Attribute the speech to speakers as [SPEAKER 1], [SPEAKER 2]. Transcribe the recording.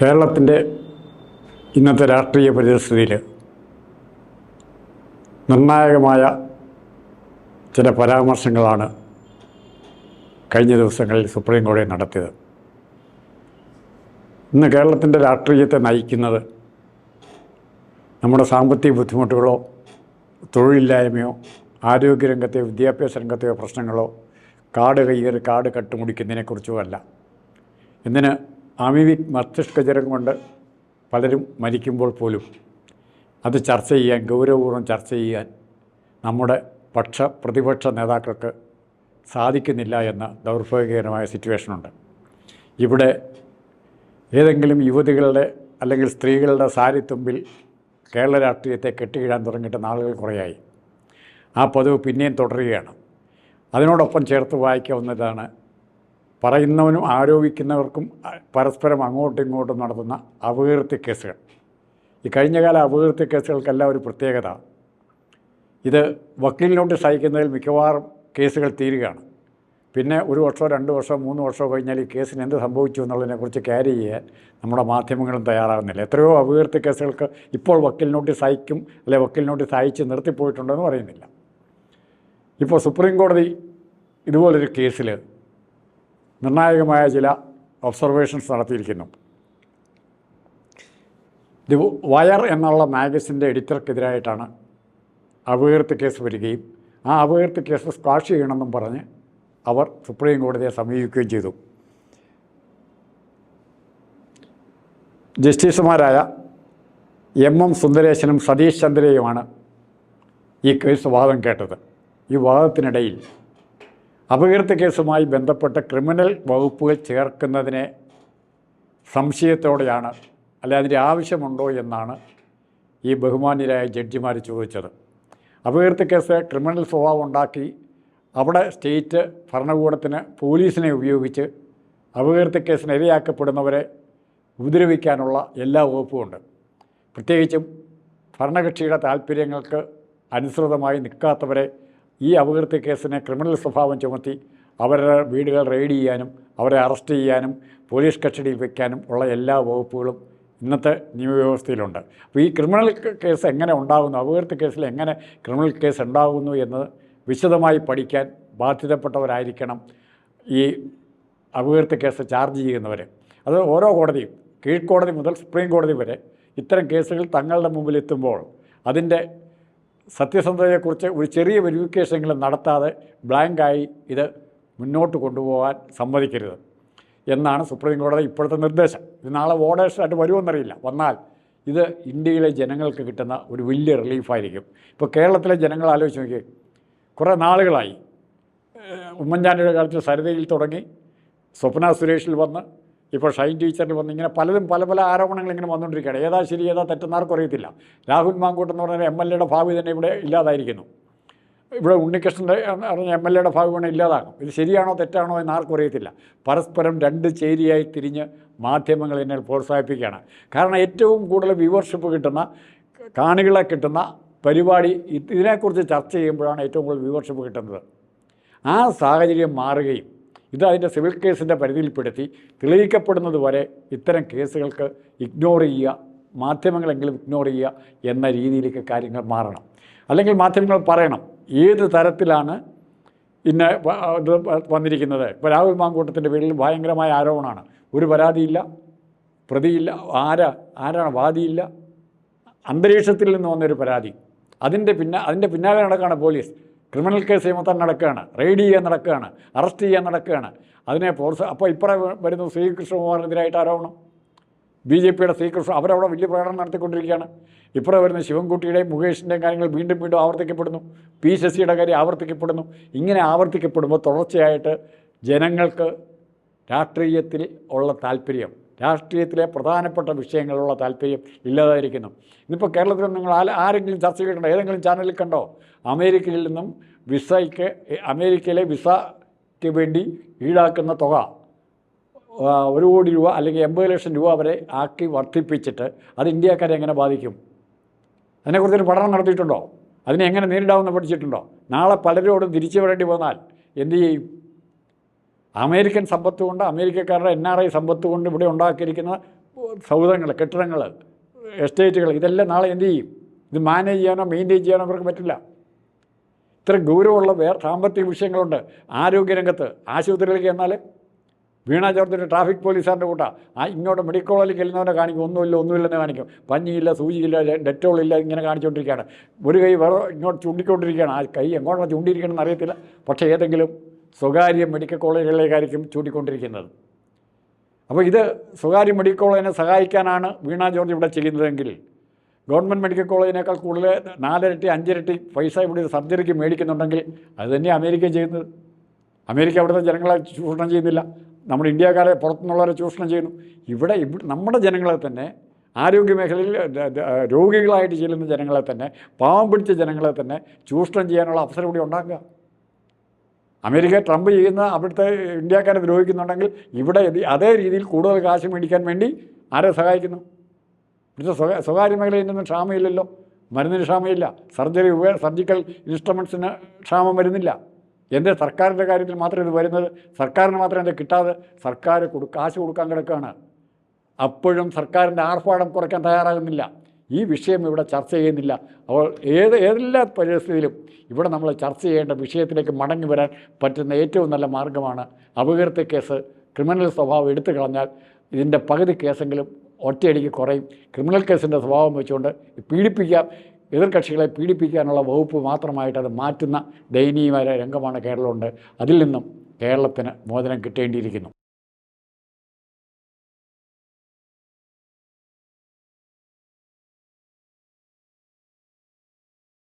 [SPEAKER 1] കേരളത്തിന്റെ ഇന്നത്തെ രാഷ്ട്രീയ പരിസ്ഥിതിയിൽ നിർണായകമായ ചില പരാമർശങ്ങളാണ് കഴിഞ്ഞ ദിവസങ്ങളിൽ സുപ്രീം കോടതി നടത്തിയത്. ഇന്ന് കേരളത്തിന്റെ രാഷ്ട്രീയത്തെ നയിക്കുന്നത് നമ്മുടെ സാമ്പത്തിക ബുദ്ധിമുട്ടുകളോ തൊഴിലില്ലായ്മയോ ആരോഗ്യരംഗത്തെയോ വിദ്യാഭ്യാസ രംഗത്തെയോ പ്രശ്നങ്ങളോ കാട് കയ്യേറി കാട് കട്ടുമുടിക്കുന്നതിനെക്കുറിച്ചോ അല്ല. എന്തിന് അമിവിക് മസ്തിഷ്കജ്വരം കൊണ്ട് പലരും മരിക്കുമ്പോൾ പോലും അത് ചർച്ച ചെയ്യാൻ ഗൗരവപൂർവം ചർച്ച ചെയ്യാൻ നമ്മുടെ പക്ഷ പ്രതിപക്ഷ നേതാക്കൾക്ക് സാധിക്കുന്നില്ല എന്ന ദൗർഭാഗ്യകരമായ സിറ്റുവേഷനുണ്ട്. ഇവിടെ ഏതെങ്കിലും യുവതികളുടെ അല്ലെങ്കിൽ സ്ത്രീകളുടെ സാരിത്തുമ്പിൽ കേരള രാഷ്ട്രീയത്തെ കെട്ടിയിടാൻ തുടങ്ങിയിട്ട് നാളുകൾ കുറേയായി. ആ പതിവ് പിന്നെയും തുടരുകയാണ്. അതിനോടൊപ്പം ചേർത്ത് വായിക്കാവുന്നതാണ് പറയുന്നവനും ആരോപിക്കുന്നവർക്കും പരസ്പരം അങ്ങോട്ടും ഇങ്ങോട്ടും നടത്തുന്ന അപകീർത്തി കേസുകൾ. ഈ കഴിഞ്ഞകാല അപകീർത്തി കേസുകൾക്കെല്ലാം ഒരു പ്രത്യേകത. ഇത് വക്കീൽ നോട്ടീസ് അയക്കുന്നതിൽ മിക്കവാറും കേസുകൾ തീരുകയാണ്. പിന്നെ ഒരു വർഷമോ രണ്ട് വർഷമോ മൂന്ന് വർഷമോ കഴിഞ്ഞാൽ ഈ കേസിന് എന്ത് സംഭവിച്ചു എന്നുള്ളതിനെക്കുറിച്ച് ക്യാരി ചെയ്യാൻ നമ്മുടെ മാധ്യമങ്ങളും തയ്യാറാകുന്നില്ല. എത്രയോ അപകീർത്തി കേസുകൾക്ക് ഇപ്പോൾ വക്കീൽ നോട്ടീസ് അയക്കും അല്ലെ വക്കീൽ നോട്ടീസ് അയച്ച് നിർത്തിപ്പോയിട്ടുണ്ടെന്ന് പറയുന്നില്ല. ഇപ്പോൾ സുപ്രീം കോടതി ഇതുപോലൊരു കേസിൽ നിർണായകമായ ചില ഒബ്സർവേഷൻസ് നടത്തിയിരിക്കുന്നു. ദി വയർ എന്നുള്ള മാഗസിന്റെ എഡിറ്റർക്കെതിരായിട്ടാണ് അപകീർത്തി കേസ് വരികയും ആ അപകീർത്തി കേസ് സ്ക്വാഷ് ചെയ്യണമെന്നും പറഞ്ഞ് അവർ സുപ്രീം കോടതിയെ സമീപിക്കുകയും ചെയ്തു. ജസ്റ്റിസുമാരായ എം എം സുന്ദരേശനും സതീഷ് ചന്ദ്രയുമാണ് ഈ കേസ് വാദം കേട്ടത്. ഈ വാദത്തിനിടയിൽ അപകീർത്തി കേസുമായി ബന്ധപ്പെട്ട് ക്രിമിനൽ വകുപ്പുകൾ ചേർക്കുന്നതിനെ സംശയത്തോടെയാണ് അല്ലെ അതിന്റെ ആവശ്യമുണ്ടോ എന്നാണ് ഈ ബഹുമാന്യരായ ജഡ്ജിമാർ ചോദിച്ചത്. അപകീർത്തി കേസ് ക്രിമിനൽ സ്വഭാവം ഉണ്ടാക്കി അവിടെ സ്റ്റേറ്റ് ഭരണകൂടത്തിന് പോലീസിനെ ഉപയോഗിച്ച് അപകീർത്തി കേസിന് ഇരയാക്കപ്പെടുന്നവരെ ഉപദ്രവിക്കാനുള്ള എല്ലാ വകുപ്പുമുണ്ട് പ്രത്യേകിച്ചും ഭരണകക്ഷിയുടെ താല്പര്യങ്ങൾക്ക് അനുസൃതമായി നിൽക്കാത്തവരെ ഈ അപകീർത്തി കേസിനെ ക്രിമിനൽ സ്വഭാവം ചുമത്തി അവരുടെ വീടുകൾ റെയ്ഡ് ചെയ്യാനും അവരെ അറസ്റ്റ് ചെയ്യാനും പോലീസ് കസ്റ്റഡിയിൽ വയ്ക്കാനും ഉള്ള എല്ലാ വകുപ്പുകളും ഇന്നത്തെ നിയമവ്യവസ്ഥയിലുണ്ട്. അപ്പോൾ ഈ ക്രിമിനൽ കേസ് എങ്ങനെ ഉണ്ടാകുന്നു അപകീർത്തി കേസിൽ എങ്ങനെ ക്രിമിനൽ കേസ് ഉണ്ടാകുന്നു എന്നത് വിശദമായി പഠിക്കാൻ ബാധ്യതപ്പെട്ടവരായിരിക്കണം ഈ അപകീർത്തി കേസ് ചാർജ് ചെയ്യുന്നവർ അത് ഓരോ കോടതിയും കീഴ്ക്കോടതി മുതൽ സുപ്രീം കോടതി വരെ ഇത്തരം കേസുകൾ തങ്ങളുടെ മുമ്പിൽ എത്തുമ്പോൾ അതിന്റെ സത്യസന്ധതയെക്കുറിച്ച് ഒരു ചെറിയ വെരിഫിക്കേഷനെങ്കിലും നടത്താതെ ബ്ലാങ്കായി ഇത് മുന്നോട്ട് കൊണ്ടുപോകാൻ സമ്മതിക്കരുത് എന്നാണ് സുപ്രീം കോടതി ഇപ്പോഴത്തെ നിർദ്ദേശം. ഇത് നാളെ വോട്ടേഴ്സായിട്ട് വരുമെന്നറിയില്ല. വന്നാൽ ഇത് ഇന്ത്യയിലെ ജനങ്ങൾക്ക് കിട്ടുന്ന ഒരു വലിയ റിലീഫായിരിക്കും. ഇപ്പോൾ കേരളത്തിലെ ജനങ്ങൾ ആലോചിച്ച് നോക്കി കുറേ നാളുകളായി. ഉമ്മൻചാണ്ടിയുടെ കാലത്ത് സരിതയിൽ തുടങ്ങി സ്വപ്ന സുരേഷിൽ വന്ന് ഇപ്പോൾ ഷൈൻ ടീച്ചറിന് വന്ന് ഇങ്ങനെ പലതും പല പല ആരോപണങ്ങൾ ഇങ്ങനെ വന്നുകൊണ്ടിരിക്കുകയാണ്. ഏതാ ശരി ഏതാ തെറ്റെന്നാർക്കും അറിയത്തില്ല. രാഹുൽ മാങ്കൂട്ട് എന്ന് പറഞ്ഞാൽ എം എൽ എയുടെ ഭാവി തന്നെ ഇവിടെ ഇല്ലാതായിരിക്കുന്നു. ഇവിടെ ഉണ്ണികൃഷ്ണന്റെ പറഞ്ഞ എം എൽ എയുടെ ഭാവി വേണേൽ ഇല്ലാതാകും. ഇത് ശരിയാണോ തെറ്റാണോ എന്ന് ആർക്കും അറിയത്തില്ല. പരസ്പരം രണ്ട് ചേരിയായി തിരിഞ്ഞ് മാധ്യമങ്ങൾ എന്നെ പ്രോത്സാഹിപ്പിക്കുകയാണ്. കാരണം ഏറ്റവും കൂടുതൽ വ്യൂവർഷിപ്പ് കിട്ടുന്ന കാണികളെ കിട്ടുന്ന പരിപാടി ഇതിനെക്കുറിച്ച് ചർച്ച ചെയ്യുമ്പോഴാണ് ഏറ്റവും കൂടുതൽ വ്യൂവർഷിപ്പ് കിട്ടുന്നത്. ആ സാഹചര്യം മാറുകയും ഇത് അതിന്റെ സിവിൽ കേസിന്റെ പരിധിയിൽപ്പെടുത്തി തെളിയിക്കപ്പെടുന്നത് വരെ ഇത്തരം കേസുകൾക്ക് ഇഗ്നോർ ചെയ്യുക മാധ്യമങ്ങളെങ്കിലും ഇഗ്നോർ ചെയ്യുക എന്ന രീതിയിലേക്ക് കാര്യങ്ങൾ മാറണം. അല്ലെങ്കിൽ മാധ്യമങ്ങൾ പറയണം ഏത് തരത്തിലാണ് ഇന്ന വന്നിരിക്കുന്നത്? ഇപ്പോൾ രാഹുൽ മാങ്കൂട്ടത്തിന്റെ പേരിൽ ഭയങ്കരമായ ആരോപണമാണ്. ഒരു പരാതിയില്ല പ്രതിയില്ല ആരാ ആരാണ് വാദിയില്ല? അന്തരീക്ഷത്തിൽ നിന്ന് വന്നൊരു പരാതി. അതിന്റെ പിന്നാ അതിന്റെ പിന്നാലെ നടക്കുകയാണ് പോലീസ്. ക്രിമിനൽ കേസ് ചുമത്താൻ നടക്കുകയാണ്. റെയ്ഡ് ചെയ്യാൻ നടക്കുകയാണ്. അറസ്റ്റ് ചെയ്യാൻ നടക്കുകയാണ്. അതിനെ ഫോഴ്സ് അപ്പോൾ ഇപ്പറ വരുന്നു ശ്രീകൃഷ്ണകുമാറിനെതിരായിട്ട് ആരോപണം. ബി ജെ പിയുടെ ശ്രീകൃഷ്ണ അവരവിടെ വലിയ പ്രകടനം നടത്തിക്കൊണ്ടിരിക്കുകയാണ്. ഇപ്പുറം വരുന്ന ശിവൻകുട്ടിയുടെയും മുകേഷിന്റെയും കാര്യങ്ങൾ വീണ്ടും വീണ്ടും ആവർത്തിക്കപ്പെടുന്നു. പി ശശിയുടെ കാര്യം ആവർത്തിക്കപ്പെടുന്നു. ഇങ്ങനെ ആവർത്തിക്കപ്പെടുമ്പോൾ തുടർച്ചയായിട്ട് ജനങ്ങൾക്ക് രാഷ്ട്രീയത്തിൽ ഉള്ള താല്പര്യം രാഷ്ട്രീയത്തിലെ പ്രധാനപ്പെട്ട വിഷയങ്ങളുള്ള താല്പര്യം ഇല്ലാതായിരിക്കുന്നു. ഇന്നിപ്പോൾ കേരളത്തിൽ നിങ്ങൾ ആരെങ്കിലും ചർച്ച ചെയ്തിട്ടുണ്ടോ? ഏതെങ്കിലും ചാനലിൽ കണ്ടോ? അമേരിക്കയിൽ നിന്നും വിസയ്ക്ക് അമേരിക്കയിലെ വിസയ്ക്ക് വേണ്ടി ഈടാക്കുന്ന തുക ഒരു കോടി രൂപ അല്ലെങ്കിൽ എൺപത് ലക്ഷം രൂപ വരെ ആക്കി വർദ്ധിപ്പിച്ചിട്ട് അത് ഇന്ത്യക്കാരെ എങ്ങനെ ബാധിക്കും? അതിനെക്കുറിച്ചൊരു പഠനം നടത്തിയിട്ടുണ്ടോ? അതിനെ എങ്ങനെ നേരിടാമെന്ന് പഠിച്ചിട്ടുണ്ടോ? നാളെ പലരോടും തിരിച്ചു വരേണ്ടി വന്നാൽ എന്തു ചെയ്യും? അമേരിക്കൻ സമ്പത്ത് കൊണ്ട് അമേരിക്കക്കാരുടെ എൻ ആർ ഐ സമ്പത്ത് കൊണ്ട് ഇവിടെ ഉണ്ടാക്കിയിരിക്കുന്ന സൗധങ്ങൾ കെട്ടിടങ്ങൾ എസ്റ്റേറ്റുകൾ ഇതെല്ലാം നാളെ എന്ത് ചെയ്യും? ഇത് മാനേജ് ചെയ്യാനോ മെയിന്റെയിൻ ചെയ്യാനോ അവർക്ക് പറ്റില്ല. ഇത്ര ഗൗരവമുള്ള വേറെ സാമ്പത്തിക വിഷയങ്ങളുണ്ട്. ആരോഗ്യരംഗത്ത് ആശുപത്രികളിലേക്ക് എന്നാൽ വീണ ജോർജിന്റെ ട്രാഫിക് പോലീസുകാരന്റെ കൂട്ടാ. ആ ഇങ്ങോട്ട് മെഡിക്കൽ കോളേജിൽ ചെല്ലുന്നവനെ കാണിക്കും ഒന്നുമില്ല ഒന്നുമില്ലെന്ന് കാണിക്കും. പഞ്ഞിയില്ല സൂചിയില്ല ഡെറ്റോൾ ഇല്ല ഇങ്ങനെ കാണിച്ചുകൊണ്ടിരിക്കുകയാണ് ഒരു കൈ വേറെ ഇങ്ങോട്ട് ചൂണ്ടിക്കൊണ്ടിരിക്കുകയാണ്. ആ കൈ എങ്ങോട്ടാണ് ചൂണ്ടിയിരിക്കണമെന്ന് അറിയത്തില്ല. പക്ഷേ ഏതെങ്കിലും സ്വകാര്യ മെഡിക്കൽ കോളേജുകളിലേക്കായിരിക്കും ചൂണ്ടിക്കൊണ്ടിരിക്കുന്നത്. അപ്പോൾ ഇത് സ്വകാര്യ മെഡിക്കൽ കോളേജിനെ സഹായിക്കാനാണ് വീണ ജോർജ് ഇവിടെ ചെയ്യുന്നതെങ്കിൽ ഗവൺമെന്റ് മെഡിക്കൽ കോളേജിനേക്കാൾ കൂടുതൽ നാലിരട്ടി അഞ്ചിരട്ടി പൈസ ഇവിടെ സർജറിക്ക് മേടിക്കുന്നുണ്ടെങ്കിൽ അത് തന്നെ അമേരിക്ക ചെയ്യുന്നത്. അമേരിക്ക അവിടുത്തെ ജനങ്ങളെ ചൂഷണം ചെയ്യുന്നില്ല. നമ്മുടെ ഇന്ത്യക്കാരെ പുറത്തുനിന്നുള്ളവരെ ചൂഷണം ചെയ്യുന്നു. ഇവിടെ ഇവിടെ നമ്മുടെ ജനങ്ങളെ തന്നെ ആരോഗ്യ മേഖലയിൽ രോഗികളായിട്ട് ചെല്ലുന്ന ജനങ്ങളെ തന്നെ പാവം പിടിച്ച ജനങ്ങളെ തന്നെ ചൂഷണം ചെയ്യാനുള്ള അവസരം കൂടി ഉണ്ടാക്കുക. അമേരിക്ക ട്രംപ് ചെയ്യുന്ന അവിടുത്തെ ഇന്ത്യക്കാരെ ദ്രോഹിക്കുന്നുണ്ടെങ്കിൽ ഇവിടെ അതേ രീതിയിൽ കൂടുതൽ കാശ് മേടിക്കാൻ വേണ്ടി ആരെ സഹായിക്കുന്നു? ഇവിടുത്തെ സ്വകാ സ്വകാര്യ മേഖലയിൽ നിന്നും ക്ഷാമയില്ലല്ലോ മരുന്നിന് ക്ഷാമയില്ല സർജറി സർജിക്കൽ ഇൻസ്ട്രുമെൻസിന് ക്ഷാമം വരുന്നില്ല. എന്റെ സർക്കാരിന്റെ കാര്യത്തിൽ മാത്രമേ ഇത് വരുന്നത് സർക്കാരിന് മാത്രമേ ഇത് കിട്ടാതെ സർക്കാർ കൊടു കാശ് കൊടുക്കാൻ കിടക്കുകയാണ്. അപ്പോഴും സർക്കാരിന്റെ ആർഭാടം കുറയ്ക്കാൻ തയ്യാറാകുന്നില്ല. ഈ വിഷയം ഇവിടെ ചർച്ച ചെയ്യുന്നില്ല. അപ്പോൾ ഏത് ഏതെല്ലാ പരിസ്ഥിതിയിലും ഇവിടെ നമ്മൾ ചർച്ച ചെയ്യേണ്ട വിഷയത്തിലേക്ക് മടങ്ങി വരാൻ പറ്റുന്ന ഏറ്റവും നല്ല മാർഗമാണ് അപകീർത്തി കേസ്. ക്രിമിനൽ സ്വഭാവം എടുത്തു കളഞ്ഞാൽ ഇതിന്റെ പകുതി കേസെങ്കിലും ഒറ്റയടിക്ക് കുറയും. ക്രിമിനൽ കേസിന്റെ സ്വഭാവം വെച്ചുകൊണ്ട് പീഡിപ്പിക്കാം. എതിർകക്ഷികളെ പീഡിപ്പിക്കാനുള്ള വകുപ്പ് മാത്രമായിട്ട് അത് മാറ്റുന്ന ദയനീയമായ രംഗമാണ് കേരളമുണ്ട്. അതിൽ നിന്നും കേരളത്തിന് മോചനം കിട്ടേണ്ടിയിരിക്കുന്നു.